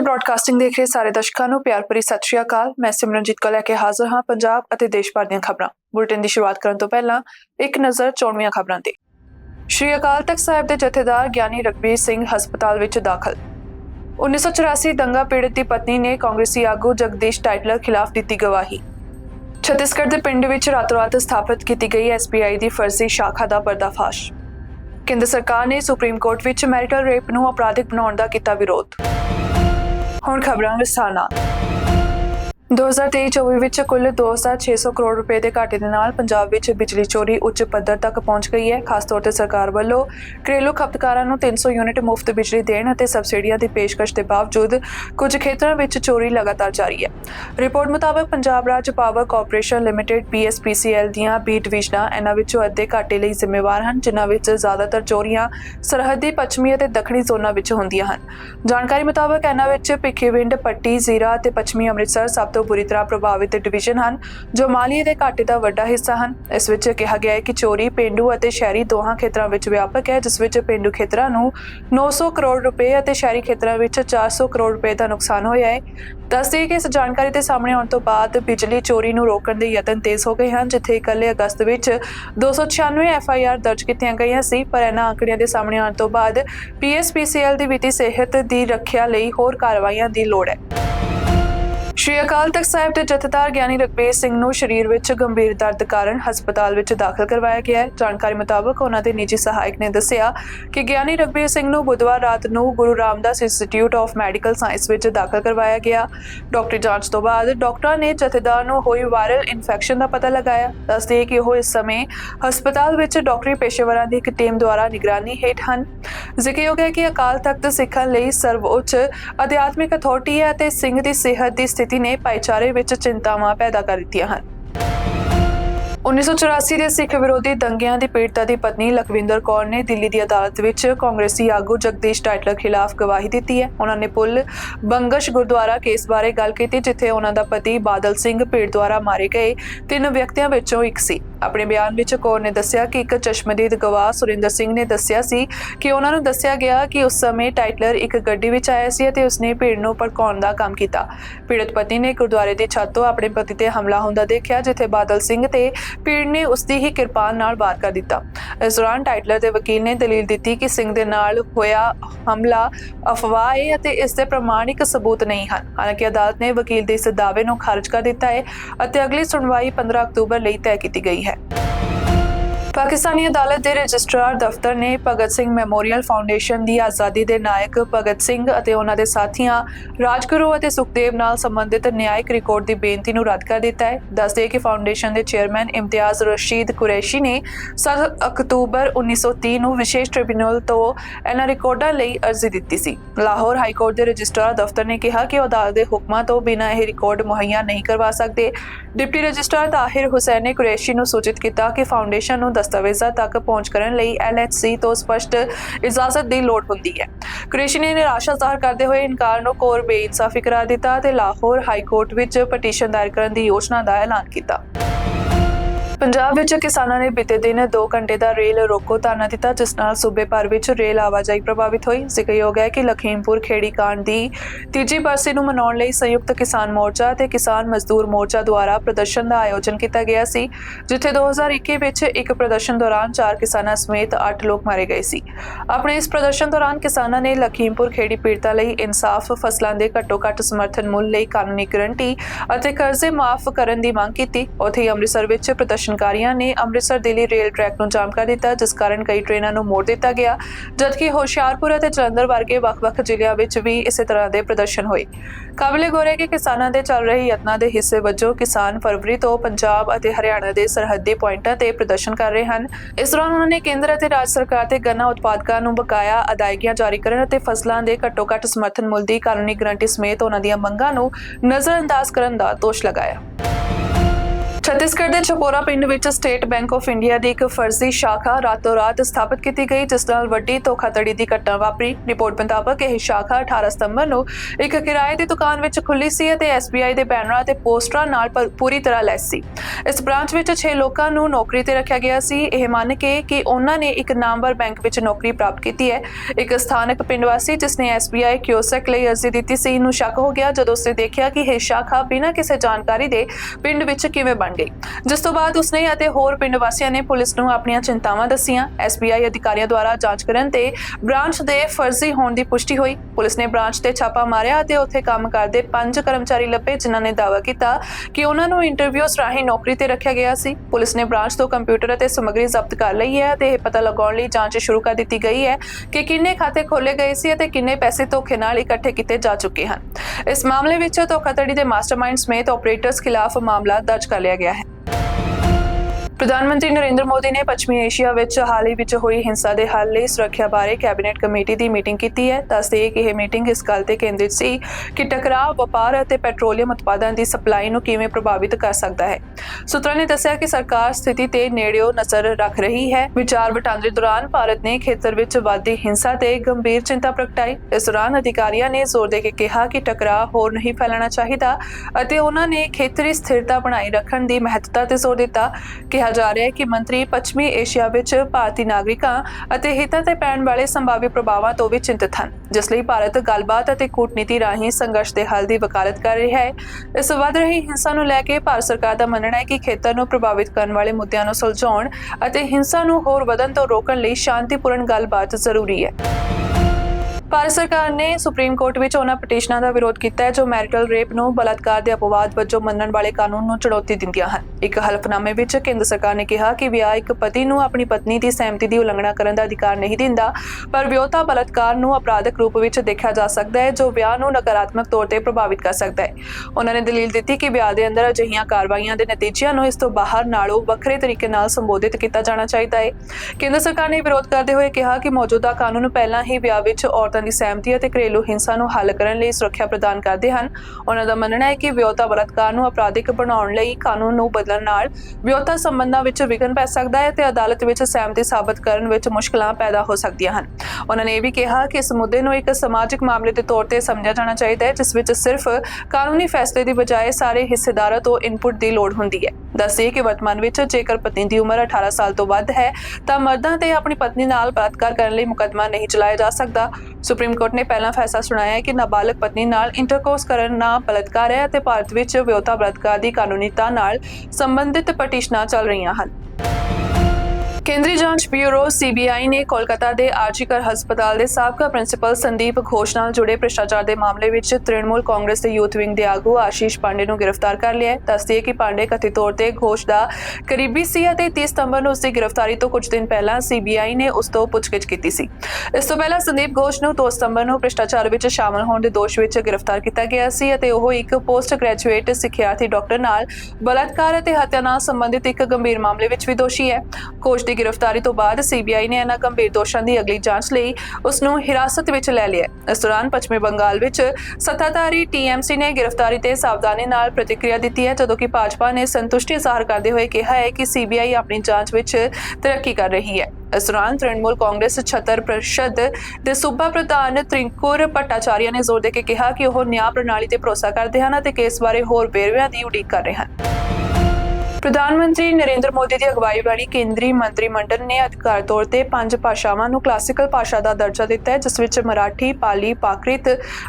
SB broadcasting ਦੇਖ ਰਹੇ ਸਾਰੇ ਦਰਸ਼ਕਾਂ ਨੂੰ। ਪਿਆਰ ਭਰੀ ਸਤਿ ਸ਼੍ਰੀ ਅਕਾਲ। ਮੈਂ ਸਿਮਰਨਜੀਤ ਕੌਰ ਲੈ ਕੇ ਹਾਜ਼ਰ ਹਾਂ ਪੰਜਾਬ ਅਤੇ ਦੇਸ਼ ਭਰ ਦੀਆਂ ਖਬਰਾਂ। ਬੁਲੇਟਿਨ ਦੀ ਸ਼ੁਰੂਆਤ ਕਰਨ ਤੋਂ ਪਹਿਲਾਂ ਇੱਕ ਨਜ਼ਰ ਚੋਣਵੀਆਂ ਖਬਰਾਂ ਤੇ। ਸ਼੍ਰੀ ਅਕਾਲ ਤਖਤ ਸਾਹਿਬ ਦੇ ਜਥੇਦਾਰ ਗਿਆਨੀ ਰਗਬੀਰ ਸਿੰਘ ਹਸਪਤਾਲ ਵਿੱਚ ਦਾਖਲ। 1984 ਦੰਗਾ ਪੀੜਤ ਦੀ ਪਤਨੀ ਨੇ ਕਾਂਗਰਸੀ ਆਗੂ ਜਗਦੀਸ਼ ਟਾਈਟਲਰ ਖਿਲਾਫ ਦਿੱਤੀ ਗਵਾਹੀ। ਛੱਤੀਸਗੜ੍ਹ ਦੇ ਪਿੰਡ ਵਿੱਚ ਰਾਤੋਂ-ਰਾਤ ਸਥਾਪਿਤ ਕੀਤੀ ਗਈ ਐਸਬੀਆਈ ਦੀ ਫਰਜ਼ੀ ਸ਼ਾਖਾ ਦਾ ਪਰਦਾਫਾਸ਼। ਕੇਂਦਰ ਸਰਕਾਰ ਨੇ ਸੁਪਰੀਮ ਕੋਰਟ ਵਿੱਚ ਮੈਰਿਟਲ ਰੇਪ ਨੂੰ ਅਪਰਾਧਿਕ ਬਣਾਉਣ ਦਾ ਕੀਤਾ ਵਿਰੋਧ। ਹੁਣ ਖਬਰਾਂ ਵਿਸਥਾਰ ਨਾਲ 2023-24 ਵਿੱਚ ਕੁੱਲ 2600 ਕਰੋੜ ਰੁਪਏ ਦੇ ਘਾਟੇ ਦੇ ਨਾਲ ਪੰਜਾਬ ਵਿੱਚ ਬਿਜਲੀ ਚੋਰੀ ਉੱਚ ਪੱਧਰ ਤੱਕ ਪਹੁੰਚ ਗਈ ਹੈ। ਖਾਸ ਤੌਰ ਤੇ ਸਰਕਾਰ ਵੱਲੋਂ ਘਰੇਲੂ ਖਪਤਕਾਰਾਂ ਨੂੰ 300 ਯੂਨਿਟ ਮੁਫਤ ਬਿਜਲੀ ਦੇਣ ਅਤੇ ਸਬਸਿਡੀਆਂ ਦੀ ਪੇਸ਼ਕਸ਼ ਦੇ ਬਾਵਜੂਦ ਕੁਝ ਖੇਤਰਾਂ ਵਿੱਚ ਚੋਰੀ ਲਗਾਤਾਰ ਜਾਰੀ ਹੈ। ਰਿਪੋਰਟ ਮੁਤਾਬਕ Punjab Raj power corporation limited PSPCL ਦੀਆਂ ਬੀ ਡਿਵੀਜ਼ਨਾਂ ਇਹਨਾਂ ਵਿੱਚੋਂ ਅੱਧੇ ਘਾਟੇ ਲਈ ਜ਼ਿੰਮੇਵਾਰ ਹਨ, ਜਿਨ੍ਹਾਂ ਵਿੱਚ ਜ਼ਿਆਦਾਤਰ ਚੋਰੀਆਂ ਸਰਹੱਦੀ, ਪੱਛਮੀ ਅਤੇ ਦੱਖਣੀ ਜ਼ੋਨਾਂ ਵਿੱਚ ਹੁੰਦੀਆਂ ਹਨ। ਜਾਣਕਾਰੀ ਮੁਤਾਬਕ ਇਹਨਾਂ ਵਿੱਚ ਭਿੱਖੀਵਿੰਡ, ਪੱਟੀ, ਜ਼ੀਰਾ ਅਤੇ ਪੱਛਮੀ ਅੰਮ੍ਰਿਤਸਰ ਸਭ ਤੋਂ ਬੁਰੀ ਤਰ੍ਹਾਂ ਪ੍ਰਭਾਵਿਤ ਡਿਵੀਜ਼ਨ ਹਨ, ਜੋ ਮਾਲੀਏ ਦੇ ਘਾਟੇ ਦਾ ਵੱਡਾ ਹਿੱਸਾ ਹਨ। ਇਸ ਵਿੱਚ ਕਿਹਾ ਗਿਆ ਹੈ ਕਿ ਚੋਰੀ ਪਿੰਡੂ ਅਤੇ ਸ਼ਹਿਰੀ ਦੋਹਾਂ ਖੇਤਰਾਂ ਵਿੱਚ ਵਿਆਪਕ ਹੈ, ਜਿਸ ਵਿੱਚ ਪਿੰਡੂ ਖੇਤਰਾਂ ਨੂੰ 900 ਕਰੋੜ ਰੁਪਏ ਅਤੇ ਸ਼ਹਿਰੀ ਖੇਤਰਾਂ ਵਿੱਚ 400 ਕਰੋੜ ਰੁਪਏ ਦਾ ਨੁਕਸਾਨ ਹੋਇਆ ਹੈ। ਦੱਸਦੇ ਕਿ ਇਸ ਜਾਣਕਾਰੀ ਦੇ ਸਾਹਮਣੇ ਆਉਣ ਤੋਂ ਬਾਅਦ ਬਿਜਲੀ ਚੋਰੀ ਨੂੰ ਰੋਕਣ ਦੇ ਯਤਨ ਤੇਜ਼ ਹੋ ਗਏ ਹਨ, ਜਿੱਥੇ ਇਕੱਲੇ ਅਗਸਤ ਵਿੱਚ 296 ਆਰ ਦਰਜ ਕੀਤੀਆਂ ਗਈਆਂ ਸੀ, ਪਰ ਇਹਨਾਂ ਆંકੜਿਆਂ ਦੇ ਸਾਹਮਣੇ ਆਉਣ ਤੋਂ ਬਾਅਦ ਪੀਐਸਪੀਸੀਐਲ ਦੀ ਵਿੱਤੀ ਸਿਹਤ ਦੀ ਰੱਖਿਆ ਲਈ ਹੋਰ ਕਾਰਵਾਈਆਂ ਦੀ ਲੋੜ ਹੈ। ਸ਼੍ਰੀ ਅਕਾਲ ਤਖਤ ਸਾਹਿਬ ਦੇ ਜਥੇਦਾਰ ਗਿਆਨੀ ਰਗਬੀਰ ਸਿੰਘ ਨੂੰ ਸਰੀਰ ਵਿੱਚ ਗੰਭੀਰ ਦਰਦ ਕਾਰਨ ਹਸਪਤਾਲ ਵਿੱਚ ਦਾਖਲ ਕਰਵਾਇਆ ਗਿਆ ਹੈ। ਜਾਣਕਾਰੀ ਮੁਤਾਬਕ ਉਹਨਾਂ ਦੇ ਨਿੱਜੀ ਸਹਾਇਕ ਨੇ ਦੱਸਿਆ ਕਿ ਗਿਆਨੀ ਰਗਬੀਰ ਸਿੰਘ ਨੂੰ ਬੁੱਧਵਾਰ ਰਾਤ ਨੂੰ Guru Ramdas institute of medical science ਵਿੱਚ ਦਾਖਲ ਕਰਵਾਇਆ ਗਿਆ। ਡਾਕਟਰੀ ਜਾਂਚ ਤੋਂ ਬਾਅਦ ਡਾਕਟਰਾਂ ਨੇ ਜਥੇਦਾਰ ਨੂੰ ਹੋਈ ਵਾਇਰਲ ਇਨਫੈਕਸ਼ਨ ਦਾ ਪਤਾ ਲਗਾਇਆ। ਦੱਸਦੇ ਕਿ ਉਹ ਇਸ ਸਮੇਂ ਹਸਪਤਾਲ ਵਿੱਚ ਡਾਕਟਰੀ ਪੇਸ਼ੇਵਰਾਂ ਦੀ ਇੱਕ ਟੀਮ ਦੁਆਰਾ ਨਿਗਰਾਨੀ ਹੇਠ ਹਨ। ਜ਼ਿਕਰਯੋਗ ਹੈ ਕਿ ਅਕਾਲ ਤਖਤ ਸਿੱਖਾਂ ਲਈ ਸਰਵਉੱਚ ਅਧਿਆਤਮਿਕ ਅਥਾਰਟੀ ਹੈ ਅਤੇ ਸਿੰਘ ਦੀ ਸਿਹਤ ਦੀ ਸਥਿਤੀ ਨੇ ਭਾਈਚਾਰੇ ਵਿੱਚ ਚਿੰਤਾਵਾਂ ਪੈਦਾ ਕਰ ਦਿੱਤੀਆਂ ਹਨ। 1984 ਦੇ ਸਿੱਖ ਵਿਰੋਧੀ ਦੰਗਿਆਂ ਦੀ ਪੀੜਤਾ ਦੀ ਪਤਨੀ ਲਖਵਿੰਦਰ ਕੌਰ ਨੇ ਦਿੱਲੀ ਦੀ ਅਦਾਲਤ ਵਿੱਚ ਕਾਂਗਰਸੀ ਆਗੂ ਜਗਦੀਸ਼ ਟਾਈਟਲਰ ਖਿਲਾਫ ਗਵਾਹੀ ਦਿੱਤੀ ਹੈ। ਉਹਨਾਂ ਨੇ ਪੁੱਲ ਬੰਗਸ਼ ਗੁਰਦੁਆਰਾ ਕੇਸ ਬਾਰੇ ਗੱਲ ਕੀਤੀ, ਜਿੱਥੇ ਉਹਨਾਂ ਦਾ ਪਤੀ ਬਾਦਲ ਸਿੰਘ ਭੀੜ ਦੁਆਰਾ ਮਾਰੇ ਗਏ। ਤਿੰਨ ਵਿਅਕਤੀਆਂ ਵਿੱਚੋਂ ਇੱਕ ਸੀ। ਆਪਣੇ ਬਿਆਨ ਵਿੱਚ ਕੌਰ ਨੇ ਦੱਸਿਆ ਕਿ ਇੱਕ ਚਸ਼ਮਦੀਦ ਗਵਾਹ ਸੁਰਿੰਦਰ ਸਿੰਘ ਨੇ ਦੱਸਿਆ ਸੀ ਕਿ ਉਹਨਾਂ ਨੂੰ ਦੱਸਿਆ ਗਿਆ ਕਿ ਉਸ ਸਮੇਂ ਟਾਈਟਲਰ ਇੱਕ ਗੱਡੀ ਵਿੱਚ ਆਇਆ ਸੀ ਅਤੇ ਉਸਨੇ ਭੀੜ ਨੂੰ ਭੜਕਾਉਣ ਦਾ ਕੰਮ ਕੀਤਾ। ਪੀੜਤ ਪਤੀ ਨੇ ਗੁਰਦੁਆਰੇ ਦੀ ਛੱਤ ਤੋਂ ਆਪਣੇ ਪਤੀ ਤੇ ਹਮਲਾ ਹੁੰਦਾ ਦੇਖਿਆ, ਜਿੱਥੇ ਬਾਦਲ ਸਿੰਘ ਤੇ ਭੀੜ ਨੇ ਉਸ ਦੀ ਹੀ ਕਿਰਪਾਨ ਨਾਲ ਵਾਰ ਕਰ ਦਿੱਤਾ। ਇਸ ਦੌਰਾਨ ਟਾਈਟਲਰ ਦੇ ਵਕੀਲ ਨੇ ਦਲੀਲ ਦਿੱਤੀ ਕਿ ਸਿੰਘ ਦੇ ਨਾਲ ਹੋਇਆ ਹਮਲਾ ਅਫਵਾਹ ਹੈ ਅਤੇ ਇਸ ਦੇ ਪ੍ਰਮਾਣਿਕ ਸਬੂਤ ਨਹੀਂ ਹਨ। ਹਾਲਾਂਕਿ ਅਦਾਲਤ ਨੇ ਵਕੀਲ ਦੇ ਇਸ ਦਾਅਵੇ ਨੂੰ ਖਾਰਜ ਕਰ ਦਿੱਤਾ ਹੈ ਅਤੇ ਅਗਲੀ ਸੁਣਵਾਈ 15 ਅਕਤੂਬਰ ਲਈ ਤੈਅ ਕੀਤੀ ਗਈ ਹੈ। है ਪਾਕਿਸਤਾਨੀ ਅਦਾਲਤ ਦੇ ਰਜਿਸਟਰਾਰ ਦਫ਼ਤਰ ਨੇ ਭਗਤ ਸਿੰਘ ਮੈਮੋਰੀਅਲ ਫਾਊਂਡੇਸ਼ਨ ਦੀ ਆਜ਼ਾਦੀ ਦੇ ਨਾਇਕ ਭਗਤ ਸਿੰਘ ਅਤੇ ਉਹਨਾਂ ਦੇ ਸਾਥੀਆਂ ਰਾਜਗੁਰੂ ਅਤੇ ਸੁਖਦੇਵ ਨਾਲ ਸੰਬੰਧਿਤ ਨਿਆਇਕ ਰਿਕਾਰਡ ਦੀ ਬੇਨਤੀ ਨੂੰ ਰੱਦ ਕਰ ਦਿੱਤਾ ਹੈ। ਦੱਸਦੇ ਕਿ ਫਾਊਂਡੇਸ਼ਨ ਦੇ ਚੇਅਰਮੈਨ ਇਮਤਿਆਜ਼ ਰਸ਼ੀਦ ਕੁਰੈਸ਼ੀ ਨੇ 7 ਅਕਤੂਬਰ 1930 ਨੂੰ ਵਿਸ਼ੇਸ਼ ਟ੍ਰਿਬਿਊਨਲ ਤੋਂ ਇਹਨਾਂ ਰਿਕਾਰਡਾਂ ਲਈ ਅਰਜ਼ੀ ਦਿੱਤੀ ਸੀ। ਲਾਹੌਰ ਹਾਈ ਕੋਰਟ ਦੇ ਰਜਿਸਟਰਾਰ ਦਫ਼ਤਰ ਨੇ ਕਿਹਾ ਕਿ ਉਹ ਅਦਾਲਤ ਦੇ ਹੁਕਮਾਂ ਤੋਂ ਬਿਨਾਂ ਇਹ ਰਿਕਾਰਡ ਮੁਹੱਈਆ ਨਹੀਂ ਕਰਵਾ ਸਕਦੇ। ਡਿਪਟੀ ਰਜਿਸਟਰਾਰ ਤਾਹਿਰ ਹੁਸੈਨ ਨੇ ਕੁਰੈਸ਼ੀ ਨੂੰ ਸੂਚਿਤ ਕੀਤਾ ਕਿ ਫਾਊਂਡੇਸ਼ਨ ਨੂੰ ਦਸਤਾਵੇਜ਼ਾਂ ਤੱਕ ਪਹੁੰਚ ਕਰਨ ਲਈ ਐਲਐਚਸੀ ਤੋਂ ਸਪਸ਼ਟ ਇਜਾਜ਼ਤ ਦੀ ਲੋੜ ਹੁੰਦੀ ਹੈ। ਕੁਰੈਸ਼ੀ ਨੇ ਨਿਰਾਸ਼ਾ ਜ਼ਾਹਰ ਕਰਦੇ ਹੋਏ ਇਨਕਾਰ ਨੂੰ ਕੋਰ ਬੇਇਨਸਾਫੀ ਕਰਾਰ ਦਿੱਤਾ ਤੇ ਲਾਹੌਰ ਹਾਈ ਕੋਰਟ ਵਿੱਚ ਪਟੀਸ਼ਨ ਦਾਇਰ ਕਰਨ ਦੀ ਯੋਜਨਾ ਦਾ ਐਲਾਨ ਕੀਤਾ। ਪੰਜਾਬ ਵਿੱਚ ਕਿਸਾਨਾਂ ਨੇ ਬੀਤੇ ਦਿਨ 2 ਘੰਟੇ ਦਾ ਰੇਲ ਰੋਕੋ ਧਰਨਾ ਦਿੱਤਾ, ਜਿਸ ਨਾਲ ਸੂਬੇ ਭਰ ਵਿੱਚ ਰੇਲ ਆਵਾਜਾਈ ਪ੍ਰਭਾਵਿਤ ਹੋਈ। ਜ਼ਿਕਰਯੋਗ ਹੈ ਕਿ ਲਖੀਮਪੁਰ ਖੇੜੀ ਕਾਂਡ ਦੀ ਤੀਜੀ ਬਰਸੀ ਨੂੰ ਮਨਾਉਣ ਲਈ ਸੰਯੁਕਤ ਕਿਸਾਨ ਮੋਰਚਾ ਤੇ ਕਿਸਾਨ ਮਜ਼ਦੂਰ ਮੋਰਚਾ ਦੁਆਰਾ ਪ੍ਰਦਰਸ਼ਨ ਦਾ ਆਯੋਜਨ ਕੀਤਾ ਗਿਆ ਸੀ, ਜਿੱਥੇ 2021 ਵਿੱਚ ਇੱਕ ਪ੍ਰਦਰਸ਼ਨ ਦੌਰਾਨ 4 ਕਿਸਾਨਾਂ ਸਮੇਤ 8 ਲੋਕ ਮਾਰੇ ਗਏ ਸੀ। ਆਪਣੇ ਇਸ ਪ੍ਰਦਰਸ਼ਨ ਦੌਰਾਨ ਕਿਸਾਨਾਂ ਨੇ ਲਖੀਮਪੁਰ, ਖੇੜੀ ਪੀੜਤਾਂ ਲਈ ਇਨਸਾਫ ਫਸਲਾਂ ਦੇ ਘੱਟੋ-ਘੱਟ ਸਮਰਥਨ ਮੁੱਲ ਲਈ ਕਾਨੂੰਨੀ ਗਰੰਟੀ ਅਤੇ ਕਰਜ਼ੇ ਮਾਫ ਕਰਨ ਦੀ ਮੰਗ ਕੀਤੀ। ਉੱਥੇ ਹੀ ਅੰਮ੍ਰਿਤਸਰ ਵਿੱਚ ਪ੍ਰਦਰਸ਼ਨ ਪ੍ਰਦਰਸ਼ਨਕਾਰੀਆਂ ਨੇ ਅੰਮ੍ਰਿਤਸਰ ਦਿੱਲੀ ਰੇਲ ਟਰੈਕ ਨੂੰ ਜਾਮ ਕਰ ਦਿੱਤਾ, ਜਿਸ ਕਾਰਨ ਕਈ ਟ੍ਰੇਨਾਂ ਨੂੰ ਮੋੜ ਦਿੱਤਾ ਗਿਆ, ਜਦਕਿ ਹੋਸ਼ਿਆਰਪੁਰ ਅਤੇ ਜਲੰਧਰ ਵਰਗੇ ਵੱਖ-ਵੱਖ ਜ਼ਿਲ੍ਹਿਆਂ ਵਿੱਚ ਵੀ ਇਸੇ ਤਰ੍ਹਾਂ ਦੇ ਪ੍ਰਦਰਸ਼ਨ ਹੋਏ। ਕਾਬਲੇ ਗੌਰ ਹੈ ਕਿ ਕਿਸਾਨਾਂ ਦੇ ਚੱਲ ਰਹੇ ਯਤਨਾਂ ਦੇ ਹਿੱਸੇ ਵਜੋਂ ਕਿਸਾਨ ਫਰਵਰੀ ਤੋਂ ਪੰਜਾਬ ਅਤੇ ਹਰਿਆਣਾ ਦੇ ਸਰਹੱਦੀ ਪੁਆਇੰਟਾਂ ਤੇ ਪ੍ਰਦਰਸ਼ਨ ਕਰ ਰਹੇ ਹਨ। ਇਸ ਦੌਰਾਨ ਉਹਨਾਂ ਨੇ ਕੇਂਦਰ ਅਤੇ ਰਾਜ ਸਰਕਾਰ ਤੇ ਗੰਨਾ ਉਤਪਾਦਕਾਂ ਨੂੰ ਬਕਾਇਆ ਅਦਾਇਗੀਆਂ ਜਾਰੀ ਕਰਨ ਅਤੇ ਫਸਲਾਂ ਦੇ ਘੱਟੋ-ਘੱਟ ਸਮਰਥਨ ਮੁੱਲ ਦੀ ਕਾਨੂੰਨੀ ਗਰੰਟੀ ਸਮੇਤ ਉਹਨਾਂ ਦੀਆਂ ਮੰਗਾਂ ਨੂੰ ਨਜ਼ਰਅੰਦਾਜ਼ ਕਰਨ ਦਾ ਦੋਸ਼ ਲਗਾਇਆ। ਛੱਤੀਸਗੜ੍ਹ ਦੇ ਛਪੋਰਾ ਪਿੰਡ ਵਿੱਚ ਸਟੇਟ ਬੈਂਕ ਆਫ ਇੰਡੀਆ ਦੀ ਇੱਕ ਫਰਜ਼ੀ ਸ਼ਾਖਾ ਰਾਤੋਂ ਰਾਤ ਸਥਾਪਿਤ ਕੀਤੀ ਗਈ, ਜਿਸ ਨਾਲ ਵੱਡੀ ਧੋਖਾਧੜੀ ਦੀ ਘਟਨਾ ਵਾਪਰੀ। ਰਿਪੋਰਟ ਮੁਤਾਬਕ ਇਹ ਸ਼ਾਖਾ 18 ਸਤੰਬਰ ਨੂੰ ਇੱਕ ਕਿਰਾਏ ਦੀ ਦੁਕਾਨ ਵਿੱਚ ਖੁੱਲੀ ਸੀ ਅਤੇ SBI ਦੇ ਬੈਨਰਾਂ ਅਤੇ ਪੋਸਟਰਾਂ ਨਾਲ ਪੂਰੀ ਤਰ੍ਹਾਂ ਲੈਸ ਸੀ। ਇਸ ਬ੍ਰਾਂਚ ਵਿੱਚ 6 ਲੋਕਾਂ ਨੂੰ ਨੌਕਰੀ ਤੇ ਰੱਖਿਆ ਗਿਆ ਸੀ। ਇਹ ਮੰਨ ਕੇ ਕਿ ਉਹਨਾਂ ਨੇ ਇੱਕ ਨਾਮਵਰ ਬੈਂਕ ਵਿੱਚ ਨੌਕਰੀ ਪ੍ਰਾਪਤ ਕੀਤੀ ਹੈ। ਇੱਕ ਸਥਾਨਕ ਪਿੰਡ ਵਾਸੀ ਜਿਸ ਨੇ SBI ਕਿਓਸਕ ਲਈ ਅਰਜ਼ੀ ਦਿੱਤੀ ਸੀ, ਨੂੰ ਸ਼ੱਕ ਹੋ ਗਿਆ ਜਦੋਂ ਉਸਨੇ ਦੇਖਿਆ ਕਿ ਇਹ ਸ਼ਾਖਾ ਬਿਨਾਂ ਕਿਸੇ ਜਾਣਕਾਰੀ ਦੇ ਪਿੰਡ ਵਿੱਚ ਕਿਵੇਂ ਬਣ ਗਈ। ਜਿਸ ਤੋਂ ਬਾਅਦ ਉਸਨੇ ਅਤੇ ਹੋਰ ਪਿੰਡ ਵਾਸੀਆਂ ਨੇ ਪੁਲਿਸ ਨੂੰ ਆਪਣੀਆਂ ਚਿੰਤਾਵਾਂ ਦੱਸੀਆਂ। SBI ਅਧਿਕਾਰੀਆਂ ਦੁਆਰਾ ਜਾਂਚ ਕਰਨ ਤੇ ਬ੍ਰਾਂਚ ਦੇ ਫਰਜ਼ੀ ਹੋਣ ਦੀ ਪੁਸ਼ਟੀ ਹੋਈ। ਪੁਲਿਸ ਨੇ ਬ੍ਰਾਂਚ ਤੇ ਛਾਪਾ ਮਾਰਿਆ ਅਤੇ ਉੱਥੇ ਕੰਮ ਕਰਦੇ ਪੰਜ ਕਰਮਚਾਰੀ ਲੱਭੇ, ਜਿਨ੍ਹਾਂ ਨੇ ਦਾਅਵਾ ਕੀਤਾ ਕਿ ਉਹਨਾਂ ਨੂੰ ਇੰਟਰਵਿਊਸ ਰਾਹੀਂ ਨੌਕਰੀ ਤੇ ਰੱਖਿਆ ਗਿਆ ਸੀ। ਪੁਲਿਸ ਨੇ ਬ੍ਰਾਂਚ ਤੋਂ ਕੰਪਿਊਟਰ ਅਤੇ ਸਮੱਗਰੀ ਜ਼ਬਤ ਕਰ ਲਈ ਹੈ ਤੇ ਇਹ ਪਤਾ ਲਗਾਉਣ ਲਈ ਜਾਂਚ ਸ਼ੁਰੂ ਕਰ ਦਿੱਤੀ ਗਈ ਹੈ ਕਿ ਕਿੰਨੇ ਖਾਤੇ ਖੋਲੇ ਗਏ ਸੀ ਅਤੇ ਕਿੰਨੇ ਪੈਸੇ ਧੋਖੇ ਨਾਲ ਇਕੱਠੇ ਕੀਤੇ ਜਾ ਚੁੱਕੇ ਹਨ। ਇਸ ਮਾਮਲੇ ਵਿੱਚ ਧੋਖਾਧੜੀ ਦੇ ਮਾਸਟਰਮਾਈਂਡ ਸਮੇਤ ਆਪਰੇਟਰਸ ਖਿਲਾਫ ਮਾਮਲਾ ਦਰਜ ਕਰ ਲਿਆ ਗਿਆ ਹੈ ਪ੍ਰਧਾਨ ਮੰਤਰੀ ਨਰਿੰਦਰ ਮੋਦੀ ਨੇ ਪੱਛਮੀ ਏਸ਼ੀਆ ਵਿੱਚ ਹਾਲ ਹੀ ਵਿੱਚ ਹੋਈ ਹਿੰਸਾ ਦੇ ਹੱਲ ਲਈ ਸੁਰੱਖਿਆ ਬਾਰੇ ਕੈਬਨਿਟ ਕਮੇਟੀ ਦੀ ਮੀਟਿੰਗ ਕੀਤੀ ਹੈ। ਦੱਸਦੇ ਕਿ ਇਹ ਮੀਟਿੰਗ ਇਸ ਗੱਲ ਤੇ ਕੇਂਦਰਿਤ ਸੀ ਕਿ ਟਕਰਾਅ, ਵਪਾਰ ਅਤੇ ਪੈਟਰੋਲੀਅਮ ਉਤਪਾਦਾਂ ਦੀ ਸਪਲਾਈ ਨੂੰ ਕਿਵੇਂ ਪ੍ਰਭਾਵਿਤ ਕਰ ਸਕਦਾ ਹੈ। ਸੂਤਰਾਂ ਨੇ ਦੱਸਿਆ ਕਿ ਸਰਕਾਰ ਸਥਿਤੀ ਤੇ ਨੇੜਿਓਂ ਨਜ਼ਰ ਰੱਖ ਰਹੀ ਹੈ। ਵਿਚਾਰ ਵਟਾਂਦਰੇ ਦੌਰਾਨ ਭਾਰਤ ਨੇ ਖੇਤਰ ਵਿੱਚ ਵਧਦੀ ਹਿੰਸਾ ਤੇ ਗੰਭੀਰ ਚਿੰਤਾ ਪ੍ਰਗਟਾਈ। ਇਸ ਦੌਰਾਨ ਅਧਿਕਾਰੀਆਂ ਨੇ ਜ਼ੋਰ ਦੇ ਕੇ ਕਿਹਾ ਕਿ ਟਕਰਾਅ ਹੋਰ ਨਹੀਂ ਫੈਲਣਾ ਚਾਹੀਦਾ ਅਤੇ ਉਹਨਾਂ ਨੇ ਖੇਤਰੀ ਸਥਿਰਤਾ ਬਣਾਈ ਰੱਖਣ ਦੀ ਮਹੱਤਤਾ ਤੇ ਜ਼ੋਰ ਦਿੱਤਾ। ਕਿਹਾ ਜਾ ਰਿਹਾ ਹੈ ਕਿ ਮੰਤਰੀ ਪੱਛਮੀ ਏਸ਼ੀਆ ਵਿੱਚ ਭਾਰਤੀ ਨਾਗਰਿਕਾਂ ਅਤੇ ਹਿੱਤਾਂ ਤੇ ਪੈਣ ਵਾਲੇ ਸੰਭਾਵੀ ਪ੍ਰਭਾਵਾਂ ਤੋਂ ਵੀ ਚਿੰਤਤ ਹਨ, ਜਿਸ ਲਈ ਭਾਰਤ ਗੱਲਬਾਤ ਅਤੇ ਕੂਟਨੀਤੀ ਰਾਹੀਂ ਸੰਘਰਸ਼ ਦੇ ਹੱਲ ਦੀ ਵਕਾਲਤ ਕਰ ਰਿਹਾ ਹੈ। ਇਸ ਵੱਧ ਰਹੀ ਹਿੰਸਾ ਨੂੰ ਲੈ ਕੇ ਭਾਰਤ ਸਰਕਾਰ ਦਾ ਮੰਨਣਾ ਹੈ ਕਿ ਖੇਤਰ ਨੂੰ ਪ੍ਰਭਾਵਿਤ ਕਰਨ ਵਾਲੇ ਮੁੱਦਿਆਂ ਨੂੰ ਸੁਲਝਾਉਣ ਅਤੇ ਹਿੰਸਾ ਨੂੰ ਹੋਰ ਵਧਣ ਤੋਂ ਰੋਕਣ ਲਈ ਸ਼ਾਂਤੀਪੂਰਨ ਗੱਲਬਾਤ ਜ਼ਰੂਰੀ ਹੈ। ਭਾਰਤ ਸਰਕਾਰ ਨੇ ਸੁਪਰੀਮ ਕੋਰਟ ਵਿੱਚ ਉਹਨਾਂ ਪਟੀਸ਼ਨਾਂ ਦਾ ਵਿਰੋਧ ਕੀਤਾ ਹੈ ਜੋ ਮੈਰਿਟਲ ਰੇਪ ਨੂੰ ਬਲਾਤਕਾਰ ਦੇ ਅਪਵਾਦ ਵਜੋਂ ਮੰਨਣ ਵਾਲੇ ਕਾਨੂੰਨ ਨੂੰ ਚੁਣੌਤੀ ਦਿੰਦੀਆਂ ਹਨ। ਇੱਕ ਹਲਫਨਾਮੇ ਵਿੱਚ ਕੇਂਦਰ ਸਰਕਾਰ ਨੇ ਕਿਹਾ ਕਿ ਵਿਆਹ ਇੱਕ ਪਤੀ ਨੂੰ ਆਪਣੀ ਪਤਨੀ ਦੀ ਸਹਿਮਤੀ ਦੀ ਉਲੰਘਣਾ ਕਰਨ ਦਾ ਅਧਿਕਾਰ ਨਹੀਂ ਦਿੰਦਾ, ਪਰ ਵਿਆਹਤਾ ਬਲਾਤਕਾਰ ਨੂੰ ਅਪਰਾਧਕ ਰੂਪ ਵਿੱਚ ਦੇਖਿਆ ਜਾ ਸਕਦਾ ਹੈ ਜੋ ਵਿਆਹ ਨੂੰ ਨਕਾਰਾਤਮਕ ਤੌਰ ਤੇ ਪ੍ਰਭਾਵਿਤ ਕਰ ਸਕਦਾ ਹੈ। ਉਹਨਾਂ ਨੇ ਦਲੀਲ ਦਿੱਤੀ ਕਿ ਵਿਆਹ ਦੇ ਅੰਦਰ ਅਜਿਹੀਆਂ ਕਾਰਵਾਈਆਂ ਦੇ ਨਤੀਜਿਆਂ ਨੂੰ ਇਸ ਤੋਂ ਬਾਹਰ ਨਾਲੋਂ ਵੱਖਰੇ ਤਰੀਕੇ ਨਾਲ ਸੰਬੋਧਿਤ ਕੀਤਾ ਜਾਣਾ ਚਾਹੀਦਾ ਹੈ। ਕੇਂਦਰ ਸਰਕਾਰ ਨੇ ਵਿਰੋਧ ਕਰਦੇ ਹੋਏ ਕਿਹਾ ਕਿ ਮੌਜੂਦਾ ਕਾਨੂੰਨ ਪਹਿਲਾਂ ਹੀ ਵਿਆਹ ਵਿੱਚ ਔਰਤਾਂ ਦੀ ਸਹਿਮਤੀ ਅਤੇ ਘਰੇਲੂ ਹਿੰਸਾ ਨੂੰ ਹੱਲ ਕਰਨ ਲਈ ਸੁਰੱਖਿਆ ਪ੍ਰਦਾਨ ਕਰਦੇ ਹਨ। ਉਹਨਾਂ ਦਾ ਮੰਨਣਾ ਹੈ ਕਿ ਵਿਆਹਤਾ ਬਲਾਤਕਾਰ ਨੂੰ ਅਪਰਾਧਿਕ ਬਣਾਉਣ ਲਈ ਕਾਨੂੰਨ ਨੂੰ ਬਦਲਣ ਨਾਲ ਵਿਆਹਤਾ ਸੰਬੰਧਾਂ ਵਿੱਚ ਵਿਘਨ ਪੈ ਸਕਦਾ ਹੈ ਤੇ ਅਦਾਲਤ ਵਿੱਚ ਸਹਿਮਤੀ ਸਾਬਤ ਕਰਨ ਵਿੱਚ ਮੁਸ਼ਕਲਾਂ ਪੈਦਾ ਹੋ ਸਕਦੀਆਂ ਹਨ। ਉਹਨਾਂ ਨੇ ਇਹ ਵੀ ਕਿਹਾ ਕਿ ਇਸ ਮੁੱਦੇ ਨੂੰ ਇੱਕ ਸਮਾਜਿਕ ਮਾਮਲੇ ਦੇ ਤੌਰ ਤੇ ਸਮਝਿਆ ਜਾਣਾ ਚਾਹੀਦਾ ਹੈ, ਜਿਸ ਵਿੱਚ ਸਿਰਫ ਕਾਨੂੰਨੀ ਫੈਸਲੇ ਦੀ ਬਜਾਏ ਸਾਰੇ ਹਿੱਸੇਦਾਰਾਂ ਤੋਂ ਇਨਪੁਟ ਦੀ ਲੋੜ ਹੁੰਦੀ ਹੈ। ਦੱਸਦੇ ਕਿ ਵਰਤਮਾਨ ਵਿੱਚ ਜੇਕਰ ਪਤਨੀ ਦੀ ਉਮਰ 18 ਸਾਲ ਤੋਂ ਵੱਧ ਹੈ, ਤਾਂ ਮਰਦਾਂ ਤੇ ਆਪਣੀ ਪਤਨੀ ਨਾਲ ਬਲਾਤਕਾਰ ਕਰਨ ਲਈ ਮੁਕੱਦਮਾ ਨਹੀਂ ਚਲਾਇਆ ਜਾ ਸਕਦਾ। ਸੁਪਰੀਮ ਕੋਰਟ ਨੇ ਪਹਿਲਾਂ ਫੈਸਲਾ ਸੁਣਾਇਆ ਹੈ ਕਿ ਨਾਬਾਲਗ ਪਤਨੀ ਨਾਲ ਇੰਟਰਕੋਰਸ ਕਰਨ ਨਾ ਬਲਾਤਕਾਰ ਹੈ ਅਤੇ ਭਾਰਤ ਵਿੱਚ ਵਿਆਹਤਾ ਬਲਾਤਕਾਰ ਦੀ ਕਾਨੂੰਨੀਤਾ ਨਾਲ ਸੰਬੰਧਿਤ ਪਟੀਸ਼ਨਾਂ ਚੱਲ ਰਹੀਆਂ ਹਨ। ਕੇਂਦਰੀ ਜਾਂਚ ਬਿਊਰੋ ਸੀਬੀਆਈ ਨੇ ਕੋਲਕਾਤਾ ਦੇ ਆਰਜੀਕਰ ਹਸਪਤਾਲ ਦੇ ਸਾਬਕਾ ਪ੍ਰਿੰਸੀਪਲ ਸੰਦੀਪ ਘੋਸ਼ ਨਾਲ ਜੁੜੇ ਭ੍ਰਿਸ਼ਟਾਚਾਰ ਦੇ ਮਾਮਲੇ ਵਿੱਚ ਤ੍ਰਿਣਮੂਲ ਕਾਂਗਰਸ ਦੇ ਯੂਥ ਵਿੰਗ ਦੇ ਆਗੂ ਆਸ਼ੀਸ਼ ਪਾਂਡੇ ਨੂੰ ਗ੍ਰਿਫਤਾਰ ਕਰ ਲਿਆ ਹੈ। ਦੱਸਦੀ ਕਿ ਪਾਂਡੇ ਕਥਿਤ ਤੌਰ ਤੇ ਘੋਸ਼ ਦਾ ਕਰੀਬੀ ਸੀ ਅਤੇ 30 ਸਤੰਬਰ ਨੂੰ ਉਸ ਦੀ ਗ੍ਰਿਫਤਾਰੀ ਤੋਂ ਕੁਝ ਦਿਨ ਪਹਿਲਾਂ ਸੀਬੀਆਈ ਨੇ ਉਸ ਤੋਂ ਪੁੱਛਗਿੱਛ ਕੀਤੀ ਸੀ। ਇਸ ਤੋਂ ਪਹਿਲਾਂ ਸੰਦੀਪ ਘੋਸ਼ ਨੂੰ 2 ਸਤੰਬਰ ਨੂੰ ਭ੍ਰਿਸ਼ਟਾਚਾਰ ਵਿੱਚ ਸ਼ਾਮਲ ਹੋਣ ਦੇ ਦੋਸ਼ ਵਿੱਚ ਗ੍ਰਿਫਤਾਰ ਕੀਤਾ ਗਿਆ ਸੀ ਅਤੇ ਉਹ ਇੱਕ ਪੋਸਟ ਗ੍ਰੈਜੂਏਟ ਸਿੱਖਿਆਰਥੀ ਡਾਕਟਰ ਨਾਲ ਬਲਾਤਕਾਰ ਅਤੇ ਹੱਤਿਆ ਨਾਲ ਸੰਬੰਧਿਤ ਇੱਕ ਗੰਭੀਰ ਮਾਮਲੇ ਵਿੱਚ ਵੀ ਦੋਸ਼ੀ ਹੈ। ਘੋਸ਼ ਦੀ ਗ੍ਰਿਫਤਾਰੀ ਤੋਂ ਬਾਅਦ ਸੀਬੀਆਈ ਨੇ ਇਹਨਾਂ ਗੰਭੀਰ ਦੋਸ਼ਾਂ ਦੀ ਅਗਲੀ ਜਾਂਚ ਲਈ ਉਸ ਨੂੰ ਹਿਰਾਸਤ ਵਿੱਚ ਲੈ ਲਿਆ ਇਸ ਦੌਰਾਨ ਪੱਛਮੀ ਬੰਗਾਲ ਵਿੱਚ ਸੱਤਾਧਾਰੀ ਟੀਐਮਸੀ ਨੇ ਗ੍ਰਿਫਤਾਰੀ ਤੇ ਸਾਵਧਾਨੀ ਨਾਲ ਪ੍ਰਤੀਕਿਰਿਆ ਦਿੱਤੀ ਹੈ, ਜਦੋਂ ਕਿ ਭਾਜਪਾ ਨੇ ਸੰਤੁਸ਼ਟੀ ਜ਼ਾਹਰ ਕਰਦੇ ਹੋਏ ਕਿਹਾ ਹੈ ਕਿ ਸੀਬੀਆਈ ਆਪਣੀ ਜਾਂਚ ਵਿੱਚ ਤਰੱਕੀ ਕਰ ਰਹੀ ਹੈ। ਇਸ ਦੌਰਾਨ ਤ੍ਰਿਣਮੂਲ ਕਾਂਗਰਸ ਛਤਰ ਪ੍ਰਸ਼ਦ ਦੇ ਸੂਬਾ ਪ੍ਰਧਾਨ ਤ੍ਰਿੰਕੁਰ ਭੱਟਾਚਾਰੀਆ ਨੇ ਜ਼ੋਰ ਦੇ ਕੇ ਕਿਹਾ ਕਿ ਉਹ ਨਿਆਂ ਪ੍ਰਣਾਲੀ ਤੇ ਭਰੋਸਾ ਕਰਦੇ ਹਨ ਅਤੇ ਕੇਸ ਬਾਰੇ ਹੋਰ ਵੇਰਵਿਆਂ ਦੀ ਉਡੀਕ ਕਰ ਰਹੇ ਹਨ। ਪ੍ਰਧਾਨ ਮੰਤਰੀ ਨਰਿੰਦਰ ਮੋਦੀ ਦੀ ਅਗਵਾਈ ਵਾਲੀ ਕੇਂਦਰੀ ਮੰਤਰੀ ਮੰਡਲ ਨੇ ਅਧਿਕਾਰ ਤੌਰ ਤੇ ਪੰਜ ਭਾਸ਼ਾਵਾਂ ਨੂੰ ਕਲਾਸੀਕਲ ਭਾਸ਼ਾ ਦਾ ਦਰਜਾ ਦਿੱਤਾ ਹੈ ਜਿਸ ਵਿੱਚ ਮਰਾਠੀ, ਪਾਲੀ, ਪਾਕ੍ਰਿਤ,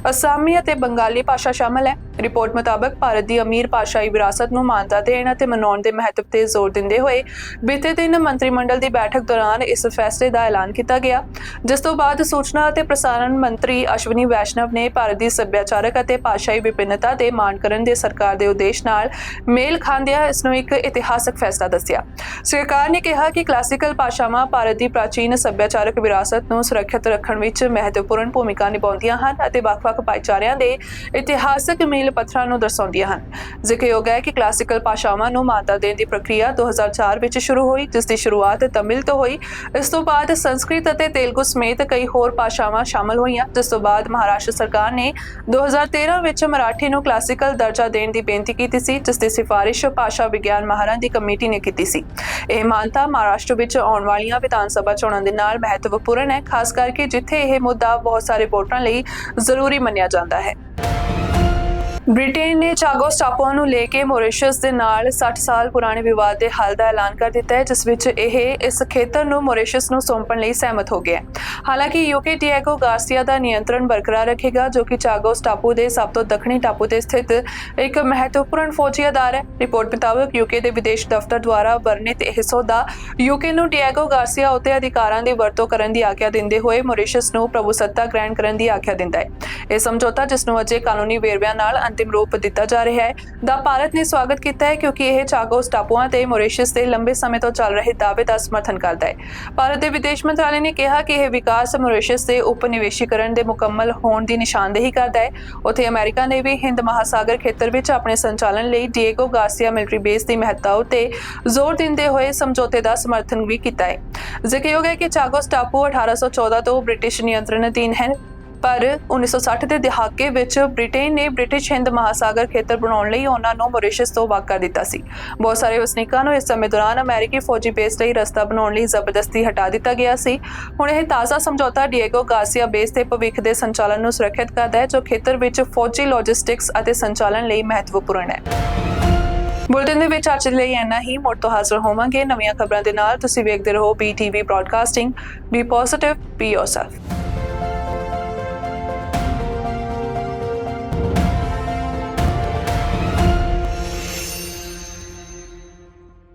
ਅਸਾਮੀ ਅਤੇ ਬੰਗਾਲੀ ਭਾਸ਼ਾ ਸ਼ਾਮਲ ਹੈ। ਰਿਪੋਰਟ ਮੁਤਾਬਕ ਭਾਰਤ ਦੀ ਅਮੀਰ ਭਾਸ਼ਾਈ ਵਿਰਾਸਤ ਨੂੰ ਮਾਨਤਾ ਦੇਣ ਅਤੇ ਮਨਾਉਣ ਦੇ ਮਹੱਤਵ ਤੇ ਜ਼ੋਰ ਦਿੰਦੇ ਹੋਏ ਬੀਤੇ ਦਿਨ ਮੰਤਰੀ ਮੰਡਲ ਦੀ ਬੈਠਕ ਦੌਰਾਨ ਇਸ ਫੈਸਲੇ ਦਾ ਐਲਾਨ ਕੀਤਾ ਗਿਆ। ਜਿਸ ਤੋਂ ਬਾਅਦ ਸੂਚਨਾ ਅਤੇ ਪ੍ਰਸਾਰਣ ਮੰਤਰੀ ਅਸ਼ਵਨੀ ਵੈਸ਼ਨਵ ਨੇ ਭਾਰਤ ਦੀ ਸੱਭਿਆਚਾਰਕ ਅਤੇ ਭਾਸ਼ਾਈ ਵਿਭਿੰਨਤਾ ਦੇ ਮਾਣ ਕਰਨ ਦੇ ਸਰਕਾਰ ਦੇ ਉਦੇਸ਼ ਨਾਲ ਮੇਲ ਖਾਂਦਿਆਂ ਇਸ ਨੂੰ ਇੱਕ ਇਤਿਹਾਸਕ ਫੈਸਲਾ ਦੱਸਿਆ। ਸਰਕਾਰ ਨੇ ਕਿਹਾ ਕਿ ਕਲਾਸੀਕਲ ਭਾਸ਼ਾਵਾਂ ਭਾਰਤ ਦੀ ਪ੍ਰਾਚੀਨ ਸੱਭਿਆਚਾਰਕ ਵਿਰਾਸਤ ਨੂੰ ਸੁਰੱਖਿਅਤ ਰੱਖਣ ਵਿੱਚ ਮਹੱਤਵਪੂਰਨ ਭੂਮਿਕਾ ਨਿਭਾਉਂਦੀਆਂ ਹਨ ਅਤੇ ਵੱਖ-ਵੱਖ ਭਾਈਚਾਰਿਆਂ ਦੇ ਇਤਿਹਾਸਕ ਮੀਲ ਪੱਥਰਾਂ ਨੂੰ ਦਰਸਾਉਂਦੀਆਂ ਹਨ। ਜ਼ਿਕਰਯੋਗ ਹੈ ਕਿ ਕਲਾਸੀਕਲ ਭਾਸ਼ਾਵਾਂ ਨੂੰ ਮਾਨਤਾ ਦੇਣ ਦੀ ਪ੍ਰਕਿਰਿਆ 2004 ਵਿੱਚ ਸ਼ੁਰੂ ਹੋਈ, ਜਿਸ ਦੀ ਸ਼ੁਰੂਆਤ ਤਮਿਲ ਤੋਂ ਹੋਈ। ਇਸ ਤੋਂ ਬਾਅਦ ਸੰਸਕ੍ਰਿਤ ਅਤੇ ਤੇਲਗੂ ਸਮੇਤ ਕਈ ਹੋਰ ਭਾਸ਼ਾਵਾਂ ਸ਼ਾਮਲ ਹੋਈਆਂ, ਜਿਸ ਤੋਂ ਬਾਅਦ ਮਹਾਰਾਸ਼ਟਰ ਸਰਕਾਰ ਨੇ 2013 ਵਿੱਚ ਮਰਾਠੀ ਨੂੰ ਕਲਾਸੀਕਲ ਦਰਜਾ ਦੇਣ ਦੀ ਬੇਨਤੀ ਕੀਤੀ ਸੀ, ਜਿਸ ਦੀ ਸਿਫਾਰਿਸ਼ ਭਾਸ਼ਾ ਵਿਗਿਆਨ ਮਾਹਰਾਂ ਦੀ ਕਮੇਟੀ ਨੇ ਕੀਤੀ ਸੀ। ਇਹ ਮਾਨਤਾ ਮਹਾਰਾਸ਼ਟਰ ਵਿੱਚ ਆਉਣ ਵਾਲੀਆਂ ਵਿਧਾਨ ਸਭਾ ਚੋਣਾਂ ਦੇ ਨਾਲ ਮਹੱਤਵਪੂਰਨ ਹੈ, ਖਾਸ ਕਰਕੇ ਜਿੱਥੇ ਇਹ ਮੁੱਦਾ ਬਹੁਤ ਸਾਰੇ ਵੋਟਰਾਂ ਲਈ ਜ਼ਰੂਰੀ ਮੰਨਿਆ ਜਾਂਦਾ ਹੈ। ਬ੍ਰਿਟੇਨ ਨੇ ਚਾਗੋਸ ਟਾਪੂਆਂ ਨੂੰ ਲੈ ਕੇ ਮੌਰੀਸ਼ੀਅਸ ਦੇ ਨਾਲ 60 ਸਾਲ ਪੁਰਾਣੇ ਵਿਵਾਦ ਦੇ ਹੱਲ ਦਾ ਐਲਾਨ ਕਰ ਦਿੱਤਾ ਹੈ, ਜਿਸ ਵਿੱਚ ਇਹ ਇਸ ਖੇਤਰ ਨੂੰ ਮੌਰੀਸ਼ੀਅਸ ਨੂੰ ਸੌਂਪਣ ਲਈ ਸਹਿਮਤ ਹੋ ਗਿਆ ਹੈ। ਹਾਲਾਂਕਿ ਯੂਕੇ ਡਿਏਗੋ ਗਾਰਸੀਆ ਦਾ ਨਿਯੰਤਰਣ ਬਰਕਰਾਰ ਰੱਖੇਗਾ, ਜੋ ਕਿ ਚਾਗੋਸ ਟਾਪੂ ਦੇ ਸਭ ਤੋਂ ਦੱਖਣੀ ਟਾਪੂ ਤੇ ਸਥਿਤ ਇੱਕ ਮਹੱਤਵਪੂਰਨ ਫੌਜੀ ਅਦਾਰ ਹੈ। ਰਿਪੋਰਟ ਮੁਤਾਬਕ ਯੂਕੇ ਦੇ ਵਿਦੇਸ਼ ਦਫ਼ਤਰ ਦੁਆਰਾ ਵਰਣਿਤ ਇਹ ਸੌਦਾ ਯੂਕੇ ਨੂੰ ਡਿਏਗੋ ਗਾਰਸੀਆ ਉਤੇ ਅਧਿਕਾਰਾਂ ਦੀ ਵਰਤੋਂ ਕਰਨ ਦੀ ਆਗਿਆ ਦਿੰਦੇ ਹੋਏ ਮੌਰੀਸ਼ੀਅਸ ਨੂੰ ਪ੍ਰਭੂਸੱਤਾ ਗ੍ਰਹਿਣ ਕਰਨ ਦੀ ਆਗਿਆ ਦਿੰਦਾ ਹੈ। ਇਹ ਸਮਝੌਤਾ, ਜਿਸ ਨੂੰ ਅਜੇ ਕਾਨੂੰਨੀ ਵੇਰਵਿਆਂ ਨਾਲ ਅੰਤਿਮ ਰੂਪ ਦਿੱਤਾ ਜਾ ਰਿਹਾ ਹੈ। ਦਾ ਭਾਰਤ ਨੇ ਸਵਾਗਤ ਕੀਤਾ ਹੈ ਕਿਉਂਕਿ ਇਹ ਚਾਗੋਸ ਟਾਪੂਆਂ ਤੇ ਮੌਰੀਸ਼ੀਅਸ ਦੇ ਲੰਬੇ ਸਮੇਂ ਤੋਂ ਚੱਲ ਰਹੇ ਦਾਅਵੇ ਦਾ ਸਮਰਥਨ ਕਰਦਾ ਹੈ। ਭਾਰਤ ਦੇ ਵਿਦੇਸ਼ ਮੰਤਰਾਲੇ ਨੇ ਕਿਹਾ ਕਿ ਇਹ ਵਿਕਾਸ ਮੌਰੀਸ਼ੀਅਸ ਦੇ ਉਪਨਿਵੇਸ਼ੀਕਰਨ ਦੇ ਮੁਕੰਮਲ ਹੋਣ ਦੀ ਨਿਸ਼ਾਨਦੇਹੀ ਕਰਦਾ ਹੈ। ਉੱਥੇ ਅਮਰੀਕਾ ਨੇ ਵੀ ਹਿੰਦ ਮਹਾਸਾਗਰ ਖੇਤਰ ਵਿੱਚ ਆਪਣੇ ਸੰਚਾਲਨ ਲਈ ਡੀਏਗੋ ਗਾਰਸੀਆ ਮਿਲਟਰੀ ਬੇਸ ਦੀ ਮਹੱਤਤਾ ਉਤੇ ਜ਼ੋਰ ਦਿੰਦੇ ਹੋਏ ਸਮਝੌਤੇ ਦਾ ਸਮਰਥਨ ਵੀ ਕੀਤਾ ਹੈ। ਜ਼ਿਕਰਯੋਗ ਹੈ ਕਿ ਚਾਗੋਸ ਟਾਪੂ 1814 ਤੋਂ ਬ੍ਰਿਟਿਸ਼ ਨਿਯੰਤਰਣ ਅਧੀਨ ਹੈ ਪਰ 1960 ਦੇ ਦਹਾਕੇ ਵਿੱਚ ਬ੍ਰਿਟੇਨ ਨੇ ਬ੍ਰਿਟਿਸ਼ ਹਿੰਦ ਮਹਾਸਾਗਰ ਖੇਤਰ ਬਣਾਉਣ ਲਈ ਉਹਨਾਂ ਨੂੰ ਮੌਰੀਸ਼ੀਅਸ ਤੋਂ ਵਾਕ ਕਰ ਦਿੱਤਾ ਸੀ। ਬਹੁਤ ਸਾਰੇ ਵਸਨੀਕਾਂ ਨੂੰ ਇਸ ਸਮੇਂ ਦੌਰਾਨ ਅਮਰੀਕੀ ਫੌਜੀ ਬੇਸ ਲਈ ਰਸਤਾ ਬਣਾਉਣ ਲਈ ਜ਼ਬਰਦਸਤੀ ਹਟਾ ਦਿੱਤਾ ਗਿਆ ਸੀ। ਹੁਣ ਇਹ ਤਾਜ਼ਾ ਸਮਝੌਤਾ ਡੀਏਗੋ ਗਾਰਸੀਆ ਬੇਸ ਦੇ ਭਵਿੱਖ ਦੇ ਸੰਚਾਲਨ ਨੂੰ ਸੁਰੱਖਿਅਤ ਕਰਦਾ ਹੈ, ਜੋ ਖੇਤਰ ਵਿੱਚ ਫੌਜੀ ਲੌਜਿਸਟਿਕਸ ਅਤੇ ਸੰਚਾਲਨ ਲਈ ਮਹੱਤਵਪੂਰਨ ਹੈ। ਬੁਲਟਨ ਦੇ ਵਿੱਚ ਅੱਜ ਲਈ ਇੰਨਾ ਹੀ। ਮੁੜ ਤੋਂ ਹਾਜ਼ਰ ਹੋਵਾਂਗੇ ਨਵੀਆਂ ਖਬਰਾਂ ਦੇ ਨਾਲ। ਤੁਸੀਂ ਵੇਖਦੇ ਰਹੋ BTV broadcasting B positive B yourself